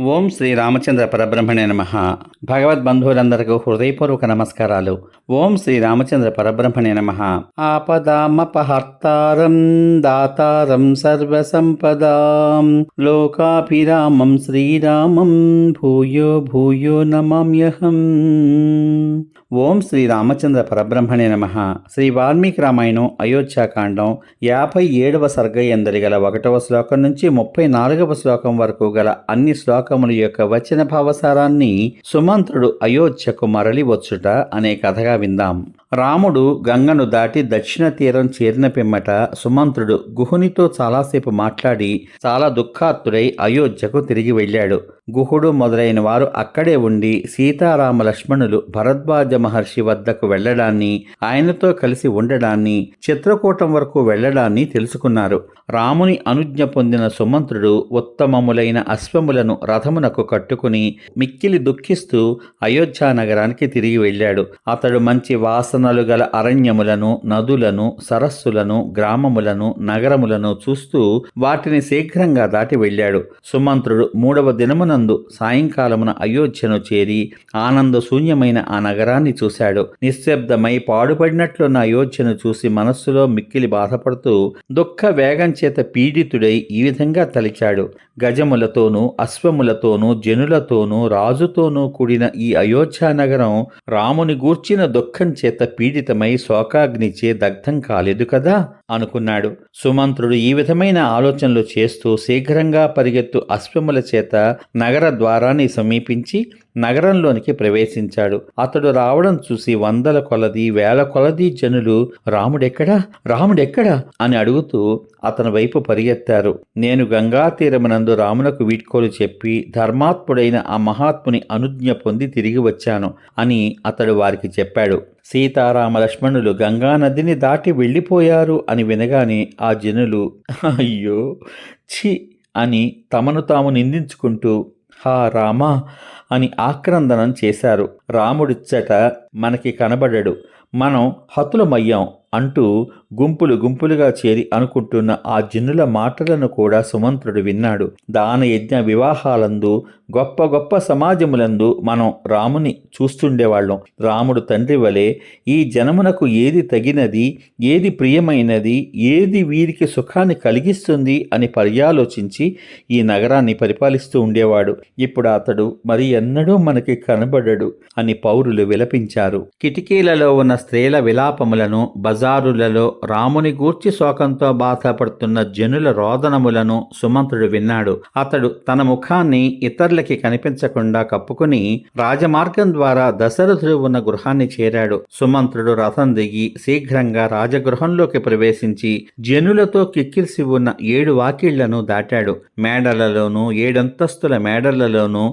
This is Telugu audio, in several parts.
ఓం శ్రీ రామచంద్ర పరబ్రహ్మణే నమ. భగవద్ బంధువులందరికీ హృదయపూర్వక నమస్కారాలు. ఓం శ్రీ రామచంద్ర పరబ్రహ్మణే నమ. ఆపదామపహర్తారం దాతారం సర్వసంపదాం. లోకాభిరామం శ్రీరామం భూయో భూయో నమామ్యహం. ఓం శ్రీ రామచంద్ర పరబ్రహ్మణే నమ. శ్రీ వాల్మీకి రామాయణం అయోధ్యాకాండం యాభై ఏడవ సర్గయందరి గల ఒకటవ శ్లోకం నుంచి ముప్పై నాలుగవ శ్లోకం వరకు గల అన్ని శ్లోకముల యొక్క వచన భావసారాన్ని సుమంత్రుడు అయోధ్యకు మరలి వచ్చుట అనే కథగా విందాం. రాముడు గంగను దాటి దక్షిణ తీరం చేరిన పిమ్మట సుమంత్రుడు గుహునితో చాలాసేపు మాట్లాడి చాలా దుఃఖాత్తుడై అయోధ్యకు తిరిగి వెళ్ళాడు. గుహుడు మొదలైన వారు అక్కడే ఉండి సీతారామ లక్ష్మణులు భరద్వాజ మహర్షి వద్దకు వెళ్ళడాన్ని ఆయనతో కలిసి ఉండడాన్ని చిత్రకూటం వరకు వెళ్ళడాన్ని తెలుసుకున్నారు. రాముని అనుజ్ఞ పొందిన సుమంత్రుడు ఉత్తమములైన అశ్వములను రథమునకు కట్టుకుని మిక్కిలి దుఃఖిస్తూ అయోధ్యా నగరానికి తిరిగి వెళ్ళాడు. అతడు మంచి వాసనలు గల అరణ్యములను నదులను సరస్సులను గ్రామములను నగరములను చూస్తూ వాటిని శీఘ్రంగా దాటి వెళ్ళాడు. సుమంత్రుడు మూడవ దినమున దినమునందు సాయంకాలమున అయోధ్యను చేరి ఆనంద శూన్యమైన ఆ నగరాన్ని చూశాడు. నిశ్శబ్దమై పాడుపడినట్లున్న అయోధ్యను చూసి మనస్సులో మిక్కిలి బాధపడుతూ దుఃఖ వేగం చేత పీడితుడై ఈ విధంగా తలిచాడు. గజములతోనూ అశ్వములతోనూ జనులతోనూ రాజుతోనూ కూడిన ఈ అయోధ్యా నగరం రాముని గూర్చిన దుఃఖం చేత పీడితమై శోకాగ్నిచే దగ్ధం కాలేదు కదా? అనుకున్నాడు. సుమంత్రుడు ఈ విధమైన ఆలోచనలు చేస్తూ శీఘ్రంగా పరిగెత్తు అశ్వముల చేత నగర ద్వారాన్ని సమీపించి నగరంలోనికి ప్రవేశించాడు. అతడు రావడం చూసి వందల కొలది వేల కొలది జనులు రాముడెక్కడా? రాముడెక్కడా? అని అడుగుతూ అతని వైపు పరిగెత్తారు. నేను గంగా తీరమునందు రామునకు వీడ్కోలు చెప్పి ధర్మాత్ముడైన ఆ మహాత్ముని అనుజ్ఞ పొంది తిరిగి వచ్చాను అని అతడు వారికి చెప్పాడు. సీతారామ లక్ష్మణులు గంగా నదిని దాటి వెళ్ళిపోయారు అని వినగానే ఆ జనులు అయ్యో ఛీ అని తమను తాము నిందించుకుంటూ హా రామా అని ఆక్రందనం చేశారు. రాముడిచ్చట మనకి కనబడడు. మనం హతులమయ్యాం అంటూ గుంపులు గుంపులుగా చేరి అనుకుంటున్న ఆ జిన్నుల మాటలను కూడా సుమంత్రుడు విన్నాడు. దాన యజ్ఞ వివాహాలందు గొప్ప గొప్ప సమాజములందు మనం రాముని చూస్తుండేవాళ్ళం. రాముడు తండ్రి వలె ఈ జనమునకు ఏది తగినది ఏది ప్రియమైనది ఏది వీరికి సుఖాన్ని కలిగిస్తుంది అని పర్యాలోచించి ఈ నగరాన్ని పరిపాలిస్తూ ఉండేవాడు. ఇప్పుడు అతడు మరి ఎన్నడూ మనకి కనబడడు అని పౌరులు విలపించారు. కిటికీలలో ఉన్న స్త్రీల విలాపములను బజారులలో రాముని గూర్చి శోకంతో బాధపడుతున్న జనుల రోదనములను సుమంతుడు విన్నాడు. అతడు తన ముఖాన్ని ఇతరులకి కనిపించకుండా కప్పుకుని రాజమార్గం ద్వారా దశరథుడు ఉన్న గృహాన్ని చేరాడు. సుమంత్రుడు రథం దిగి శీఘ్రంగా రాజగృహంలోకి ప్రవేశించి జనులతో కిక్కిరిసి ఉన్న ఏడు వాకిళ్ళను దాటాడు. మేడలలోనూ ఏడంతస్తుల మేడలలోనూ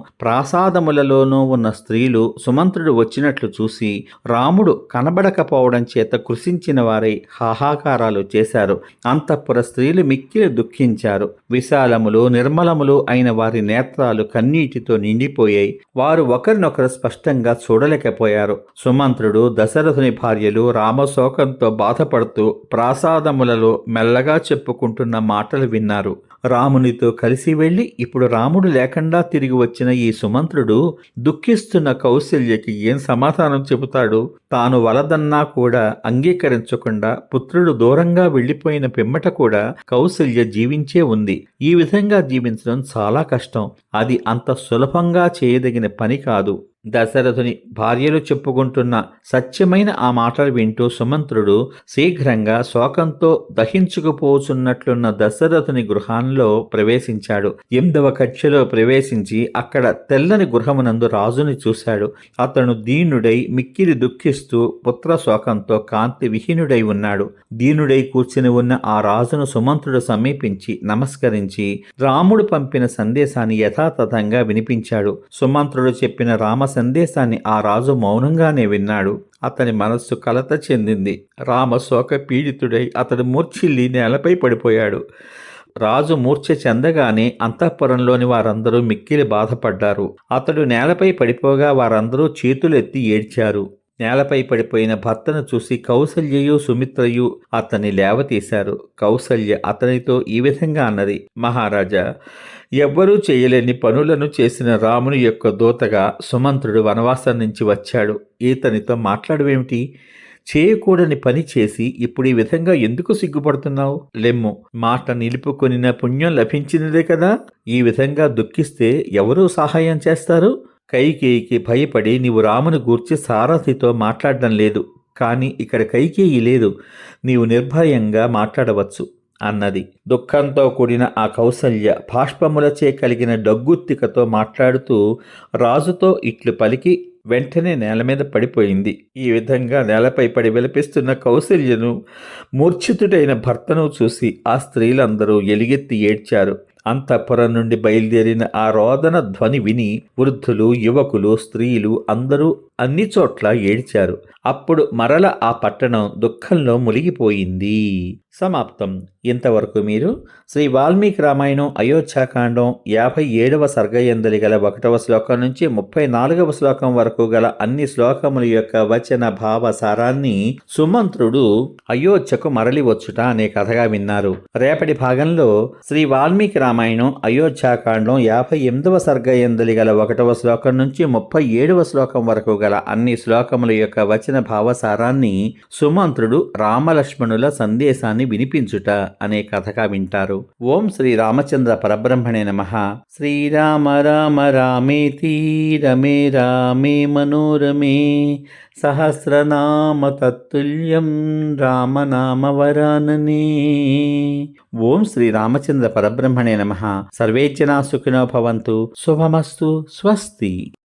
పాదములలోనూ ఉన్న స్త్రీలు సుమంత్రుడు వచ్చినట్లు చూసి రాముడు కనబడకపోవడం చేత కృషించిన వారై హాహాకారాలు చేశారు. అంతఃపుర స్త్రీలు మిక్కిలి దుఃఖించారు. విశాలములు నిర్మలములు అయిన వారి నేత్రాలు కన్నీటితో నిండిపోయాయి. వారు ఒకరినొకరు స్పష్టంగా చూడలేకపోయారు. సుమంత్రుడు దశరథుని భార్యలు రామశోకంతో బాధపడుతూ ప్రాసాదములలో మెల్లగా చెప్పుకుంటున్న మాటలు విన్నారు. రామునితో కలిసి వెళ్ళి ఇప్పుడు రాముడు లేకుండా తిరిగి వచ్చిన ఈ సుమంత్రుడు దుఃఖిస్తున్న కౌశల్యకి ఏం సమాధానం చెబుతాడు? తాను వలదన్నా కూడా అంగీకరించకుండా పుత్రుడు దూరంగా వెళ్ళిపోయిన పిమ్మట కూడా కౌశల్య జీవించే ఉంది. ఈ విధంగా జీవించడం చాలా కష్టం. అది అంత సులభంగా చేయదగిన పని కాదు. దశరథుని భార్యలు చెప్పుకుంటున్న సత్యమైన ఆ మాటలు వింటూ సుమంత్రుడు శీఘ్రంగా శోకంతో దహించుకుపోచున్నట్లున్న దశరథుని గృహాల్లో ప్రవేశించాడు. ఎనిమిదవ కక్షలో ప్రవేశించి అక్కడ తెల్లని గృహమునందు రాజుని చూశాడు. అతను దీనుడై మిక్కిలి దుఃఖిస్తూ పుత్ర శోకంతో కాంతి విహీనుడై ఉన్నాడు. దీనుడై కూర్చుని ఉన్న ఆ రాజును సుమంత్రుడు సమీపించి నమస్కరించి రాముడు పంపిన సందేశాన్ని యథాతథంగా వినిపించాడు. సుమంత్రుడు చెప్పిన రామ సందేశాన్ని ఆ రాజు మౌనంగానే విన్నాడు. అతని మనస్సు కలత చెందింది. రామ శోక పీడితుడై అతడు మూర్ఛిల్లి నేలపై పడిపోయాడు. రాజు మూర్ఛ చెందగానే అంతఃపురంలోని వారందరూ మిక్కిలి బాధపడ్డారు. అతడు నేలపై పడిపోగా వారందరూ చేతులెత్తి ఏడ్చారు. నేలపై పడిపోయిన భర్తను చూసి కౌసల్యయు సుమిత్రయు అతన్ని లేవతీశారు. కౌసల్య అతనితో ఈ విధంగా అన్నది. మహారాజా ఎవ్వరూ చేయలేని పనులను చేసిన రాముని యొక్క దూతగా సుమంత్రుడు వనవాసం నుంచి వచ్చాడు. ఈతనితో మాట్లాడవేమిటి? చేయకూడని పని చేసి ఇప్పుడు ఈ విధంగా ఎందుకు సిగ్గుపడుతున్నావు? లెమ్ము మాట నిలుపుకొనిన పుణ్యం లభించినదే కదా? ఈ విధంగా దుఃఖిస్తే ఎవరూ సహాయం చేస్తారు? కైకేయికి భయపడి నీవు రాముని గూర్చి సారథితో మాట్లాడడం లేదు కానీ ఇక్కడ కైకేయి లేదు నీవు నిర్భయంగా మాట్లాడవచ్చు అన్నది. దుఃఖంతో కూడిన ఆ కౌసల్య బాష్పములచే కలిగిన డగ్గుత్తికతో మాట్లాడుతూ రాజుతో ఇట్లు పలికి వెంటనే నేల మీద పడిపోయింది. ఈ విధంగా నేలపై పడి విలపిస్తున్న కౌసల్యను మూర్ఛితుడైన భర్తను చూసి ఆ స్త్రీలందరూ ఎలిగెత్తి ఏడ్చారు. అంతఃపురం నుండి బయలుదేరిన ఆ రోదన ధ్వని విని వృద్ధులు యువకులు స్త్రీలు అందరూ అన్ని చోట్ల ఏడ్చారు. అప్పుడు మరల ఆ పట్టణం దుఃఖంలో మునిగిపోయింది. సమాప్తం. ఇంతవరకు మీరు శ్రీ వాల్మీకి రామాయణం అయోధ్యాకాండం యాభై ఏడవ సర్గయందలి గల ఒకటవ శ్లోకం నుంచి ముప్పై నాలుగవ శ్లోకం వరకు గల అన్ని శ్లోకముల యొక్క వచన భావ సారాన్ని సుమంత్రుడు అయోధ్యకు మరలి వచ్చుట అనే కథగా విన్నారు. రేపటి భాగంలో శ్రీ వాల్మీకి రామాయణం అయోధ్యాకాండం యాభై ఎనిమిదవ సర్గయందలి గల ఒకటవ శ్లోకం నుంచి ముప్పై ఏడవ శ్లోకం వరకు గల అన్ని శ్లోకముల యొక్క వచన భావసారాన్ని సుమంత్రుడు రామలక్ష్మణుల సందేశాన్ని వినిపించుట అనే కథగా వింటారు. ఓం శ్రీ రామచంద్ర పరబ్రహ్మణే నమ. శ్రీరామ రామ రామేతి రమే రామే మనోరమే సహస్రనామ తత్తుల్యం రామనామ వరాననే. ఓం శ్రీ రామచంద్ర పరబ్రహ్మణే నమ. సర్వే సుఖినో భవంతు. శుభమస్తు. స్వస్తి.